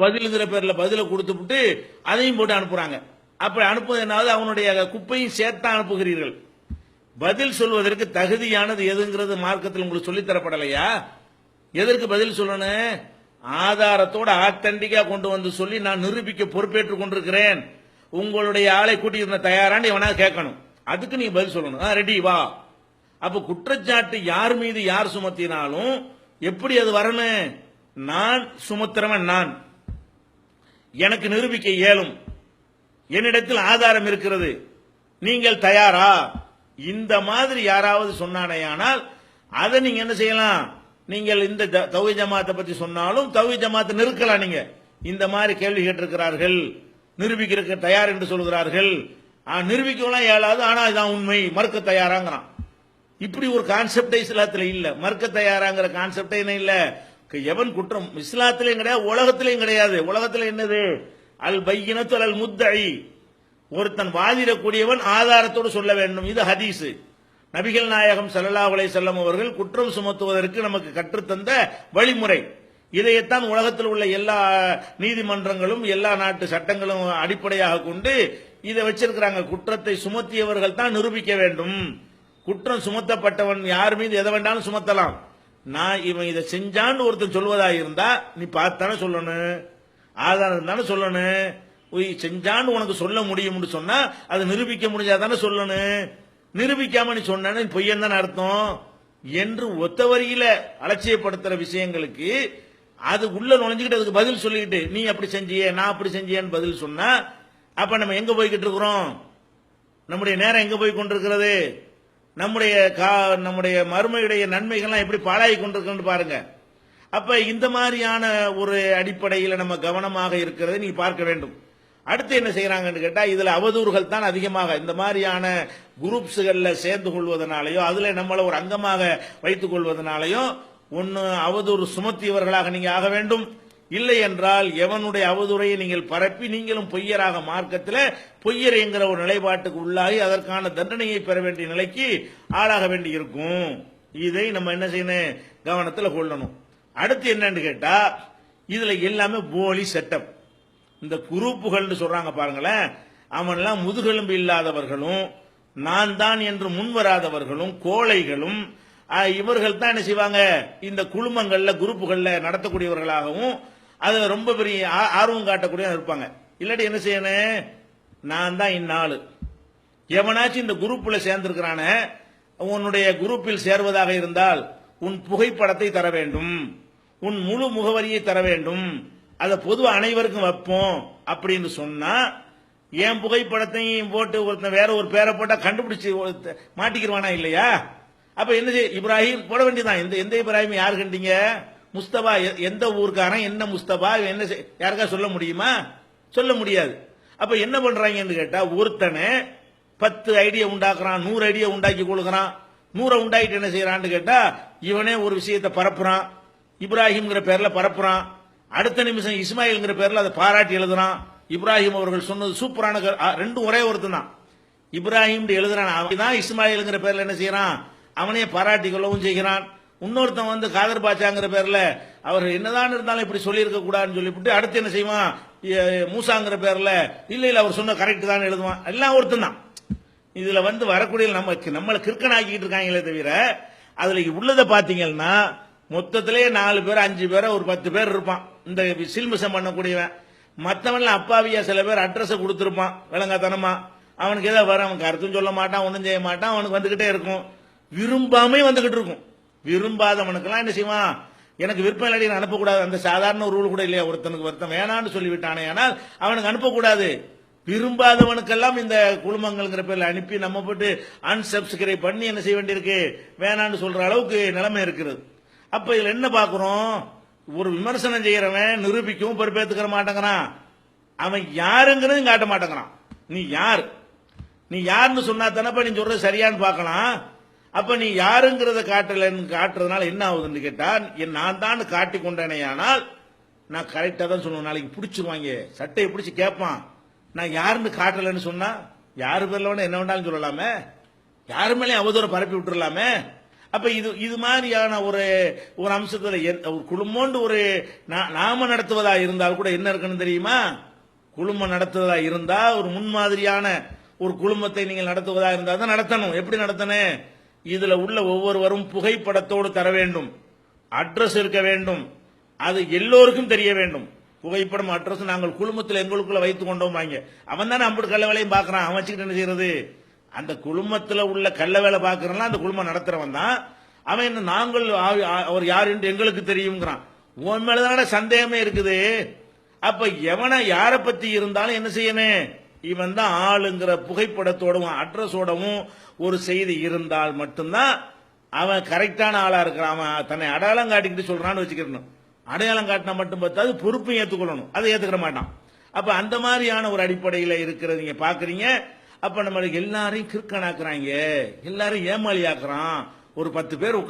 பதிலுங்கிற பேர்ல பதில கொடுத்துவிட்டு அதையும் போட்டு அனுப்புறாங்க. அப்படி அனுப்புவது என்னாவது அவனுடைய குப்பையும் சேர்த்தா அனுப்புகிறீர்கள். பதில் சொல்வதற்கு தகுதியானது எதுங்கிறது மார்க்கத்தில் உங்களுக்கு சொல்லித் தரப்படலையா? எதற்கு பதில் சொல்லணும் ஆதாரத்தோட ஆத்தண்டிக்கா கொண்டு வந்து சொல்லி நான் நிரூபிக்க பொறுப்பேற்றுக் கொண்டிருக்கிறேன். உங்களுடைய ஆளை கூட்டியிருந்த தயாரான்னு எவனா கேட்கணும். அதுக்கு நீங்க பதில் சொல்லணும். ரெடி வா. அப்ப குற்றச்சாட்டு யார் மீது யார் சுமத்தினாலும் எப்படி அது வரணும்? நான் சுமத்துறவன் நான். எனக்கு நிரூபிக்க இயலும். என்னிடத்தில் ஆதாரம் இருக்கிறது. நீங்கள் தயாரா? இந்த மாதிரி யாராவது சொன்னானேயானால் அதை நீங்க என்ன செய்யலாம்? நீங்கள் இந்த ஜ- ஜமாத்தை பத்தி சொன்னாலும் தௌஹீத் ஜமாத்தை நிறுக்கலாம் நீங்க. இந்த மாதிரி கேள்வி கேட்டிருக்கிறார்கள். நிரூபிக்கிறதுக்கு தயார் என்று சொல்கிறார்கள். நிரூபிக்கலாம் இயலாது. ஆனா இதான் உண்மை. மறுக்க தயாராங்கிறான். இப்படி ஒரு கான்செப்டே இஸ்லாத்துல இல்ல. மறுக்க தயாராங்கிற கான்செப்டே என்ன இல்லை? எவன் குற்றம்? இஸ்லாத்திலையும் கிடையாது உலகத்திலையும் கிடையாது. உலகத்துல என்னது? அல் பையினத்து அல் முத்தழி ஒருத்தன் வாதிடக்கூடியவன் ஆதாரத்தோடு சொல்ல வேண்டும். இது ஹதீஸ். நபிகள் நாயகம் சல்லா உலை செல்லம் அவர்கள் குற்றம் சுமத்துவதற்கு நமக்கு கற்றுத்தந்த வழிமுறை. இதையத்தான் உலகத்தில் உள்ள எல்லா நீதிமன்றங்களும் எல்லா நாட்டு சட்டங்களும் அடிப்படையாக கொண்டு இதை வச்சிருக்கிறாங்க. குற்றத்தை சுமத்தியவர்கள் தான் நிரூபிக்க வேண்டும். குற்றம் சுமத்தப்பட்டவன் யார் மீது எதை வேண்டாலும் சுமத்தலாம். நான் இவன் இதை செஞ்சான்னு ஒருத்தன் சொல்வதா இருந்தா நீ பார்த்தானே சொல்லணும் ஆதாரம் தானே சொல்லணும் உய், செஞ்சான்னு உனக்கு சொல்ல முடியும்னு சொன்னா அதை நிரூபிக்க முடிஞ்சாதானே சொல்லணும் நிரூபிக்காம நீ சொன்னா நீ பொய்யன் தானே அர்த்தம். என்று ஒத்த வரியில அலட்சியப்படுத்துற விஷயங்களுக்கு அது உள்ள நுழைஞ்சுக்கிட்டு அதுக்கு பதில் சொல்லிக்கிட்டு நீ அப்படி செஞ்சிய நான் அப்படி செஞ்சியேன்னு பதில் சொன்னா அப்ப நம்ம எங்க போய்கிட்டு இருக்கிறோம்? நம்முடைய நேரம் எங்க போய் கொண்டிருக்கிறது? நம்முடைய கா- நம்முடைய மருமையுடைய நன்மைகள்லாம் எப்படி பாழாகி கொண்டிருக்குன்னு பாருங்க. அப்ப இந்த மாதிரியான ஒரு அடிப்படையில் நம்ம கவனமாக இருக்கிறதை நீ பார்க்க வேண்டும். அடுத்து என்ன செய்யறாங்கன்னு கேட்டா இதுல அவதூறுகள் தான் அதிகமாக. இந்த மாதிரியான குரூப்ஸ்கள்ல சேர்ந்து கொள்வதனாலையோ அதுல நம்மளை ஒரு அங்கமாக வைத்துக் கொள்வதனாலையோ ஒன்னு அவதூறு சுமத்தியவர்களாக நீங்க ஆக வேண்டும். இல்லை என்றால் எவனுடைய அவதுரையை நீங்கள் பரப்பி நீங்களும் பொய்யராக மார்க்கத்தில் பொய்யர் என்கிற ஒரு நிலைப்பாட்டுக்கு உள்ளாகி அதற்கான தண்டனையை பெற வேண்டிய நிலைக்கு ஆளாக வேண்டி இருக்கும் இதை நம்ம என்ன செய்யணும்? கவனத்தில் கொள்ளணும். அடுத்து என்னன்னு கேட்டா இதுல எல்லாமே போலி செட்டப் இந்த குரூப்புகள்னு சொல்றாங்க பாருங்களேன். அவன்லாம் முதுகெலும்பு இல்லாதவர்களும் நான் தான் என்று முன்வராதவர்களும் கோழைகளும் இவர்கள் தான் என்ன செய்வாங்க? இந்த குழுமங்கள்ல குரூப்புகள்ல நடத்தக்கூடியவர்களாகவும் அது ரொம்ப பெரிய ஆர்வம் காட்டக்கூடிய இருப்பாங்க. இல்லாட்டி என்ன செய்யணும் நான் தான் இந்நாள். எவனாச்சும் இந்த குரூப்ல சேர்ந்திருக்கிறான உன்னுடைய குரூப்பில் சேர்வதாக இருந்தால் உன் புகைப்படத்தை தர வேண்டும். உன் முழு முகவரியை தர வேண்டும். அதை பொது அனைவருக்கும் வைப்போம் அப்படின்னு சொன்னா என் புகைப்படத்தையும் போட்டு ஒருத்தன் வேற ஒரு பேரை போட்டா கண்டுபிடிச்சு மாட்டிக்கிறவானா இல்லையா? அப்ப என்ன செய்ய இப்ராஹிம் போட வேண்டியதான் எந்த எந்த இப்ராஹிம் யாரு கண்டீங்க? முஸ்தபா எ- எந்த ஊருக்காரன் என்ன முஸ்தபா என்ன செய்- யாருக்கா சொல்ல முடியுமா? சொல்ல முடியாது. அப்ப என்ன பண்றாங்கன்னு கேட்டா ஒருத்தனை பத்து ஐடியா உண்டாக்குறான் நூறு ஐடியா உண்டாக்கி கொடுக்குறான். நூறை உண்டாக்கிட்டு என்ன செய்யறான்னு கேட்டா இவனே ஒரு விஷயத்தை பரப்புறான். இப்ராஹிம்ங்கிற பேர்ல பரப்புறான். அடுத்த நிமிஷம் இஸ்மாயில்ங்கிற பேர்ல அதை பாராட்டி எழுதுறான். இப்ராஹிம் அவர்கள் சொன்னது சூப்பரான கரு- ரெண்டும் ஒரே ஒருத்தன் தான். இப்ராஹிம் எழுதுறான் அவன் தான் இஸ்மாயில்ங்கிற பேர்ல என்ன செய்யறான் அவனே பாராட்டி கொள்ளவும் செய்கிறான். இன்னொருத்தன் வந்து காதர் பாச்சாங்கிற பேர்ல அவர் என்னதான் இருந்தாலும் இப்படி சொல்லியிருக்க கூடாதுன்னு சொல்லிவிட்டு அடுத்து என்ன செய்வான்? மூசாங்கிற பேர்ல இல்ல இல்ல அவர் சொன்ன கரெக்ட் தான் எழுதுவான். எல்லாம் ஒருத்தன் தான். இதுல வந்து வரக்கூடிய நம்ம நம்மளை கிறுக்கனாக்கிட்டு இருக்காங்களே தவிர அதுல உள்ளதை பாத்தீங்கன்னா மொத்தத்திலே நாலு பேர் அஞ்சு பேர் ஒரு பத்து பேர் இருப்பான். இந்த சில்மிசம் பண்ணக்கூடியவன். மற்றவன்ல அப்பாவியா சில பேர் அட்ரஸ கொடுத்துருப்பான் விளங்காத்தனமா அவனுக்கு ஏதாவது வர அவனுக்கு அர்த்தம் சொல்ல மாட்டான் ஒன்றும் செய்ய மாட்டான் அவனுக்கு வந்துகிட்டே இருக்கும். விரும்பாமே வந்துகிட்டு இருக்கும். விரும்பாதவனுக்கெல்லாம் என்ன செய்வான்? எனக்கு விருப்பம் இல்லாட்டி அனுப்பக்கூடாது. அந்த சாதாரண ரூல் கூட இல்லையா? ஒருத்தனுக்கு ஒருத்தன் வேணான்னு சொல்லிவிட்டானே. ஆனால் அவனுக்கு அனுப்பக்கூடாது. விரும்பாதவனுக்கெல்லாம் இந்த குழுமங்கள்ங்கிற பேர்ல அனுப்பி நம்ம போட்டு அன்சப்ஸ்கிரைப் பண்ணி என்ன செய்ய வேண்டியிருக்கு? வேணான்னு சொல்ற அளவுக்கு நிலைமை இருக்கிறது. அப்ப இதுல என்ன பாக்குறோம் ஒரு விமர்சனம் செய்யறவன் நிரூபிக்கவும் பொறுப்பேற்றுக்கிற மாட்டேங்கிறான். அவன் யாருங்கிறது காட்ட மாட்டேங்கிறான். நீ யார்? நீ யாருன்னு சொன்னா தானப்ப நீ சொல்றது சரியான்னு பார்க்கலாம். அப்ப நீ யாருங்கிறத காட்டலன்னு காட்டுறதுனால என்ன ஆகுதுன்னு கேட்டா நான் தான் காட்டி கொண்டேனேயானால் நான் கரெக்டா தான் சொல்லுவேன். நாளைக்கு பிடிச்சிருவாங்க. சட்டையை பிடிச்சி கேட்பான் நான் யாருன்னு காட்டலன்னு சொன்னா யாரு பேர்ல என்ன வேண்டாலும் சொல்லலாமே. யாரு மேலேயும் அவதூறம் பரப்பி விட்டுறலாமே. அப்ப இது இது மாதிரியான ஒரு ஒரு அம்சத்துல என்- ஒரு குழுமோண்டு ஒரு நா- நாம நடத்துவதா இருந்தால் கூட என்ன இருக்குன்னு தெரியுமா? குழுமம் நடத்துவதா இருந்தா ஒரு முன்மாதிரியான ஒரு குழுமத்தை நீங்கள் நடத்துவதா இருந்தா தான் நடத்தணும். எப்படி நடத்தணும்? இதுல உள்ள ஒவ்வொருவரும் புகைப்படத்தோடு தர வேண்டும். அட்ரஸ் இருக்க வேண்டும். அது எல்லோருக்கும் தெரிய வேண்டும். புகைப்படம் அட்ரஸ் நாங்கள் குழுமத்தில் எங்களுக்குள்ள வைத்துக் கொண்டோம் வாங்க. அவன் தானே அம்புட்டு கள்ள வேலையும் பார்க்கறான். அவன் வச்சுக்கிட்டு என்ன செய்யறது? அந்த குழுமத்தில் உள்ள கள்ள வேலை பார்க்கறனா அந்த குழுமம் நடத்துறவன் தான். அவன் என்ன நாங்கள் அவர் யார் என்று எங்களுக்கு தெரியுங்கிறான் உன் மேலதான சந்தேகமே இருக்குது. அப்ப எவனை யாரை பத்தி இருந்தாலும் என்ன செய்யணும்? இவன் தான் ஆளுங்கிற புகைப்படத்தோடவும் அட்ரஸோடவும் ஒரு செய்தி இருந்தால் மட்டும்தான் அவன் கரெக்டான ஆளா இருக்கிறான். அவன் தன்னை அடையாளம் காட்டிக்கிட்டு சொல்றான்னு வச்சுக்கிறணும். அடையாளம் காட்டினா மட்டும் பார்த்தாது பொறுப்பையும் ஏற்றுக்கொள்ளணும் அதை ஏற்றுக்கிற மாட்டான். அப்ப அந்த மாதிரியான ஒரு அடிப்படையில் இருக்கிறது நீங்க பாக்குறீங்க. அப்ப நம்ம எல்லாரையும் கிறுக்கனாக்குறாங்க. எல்லாரும் ஏமாளி ஆக்குறான் ஒரு பத்து பேர்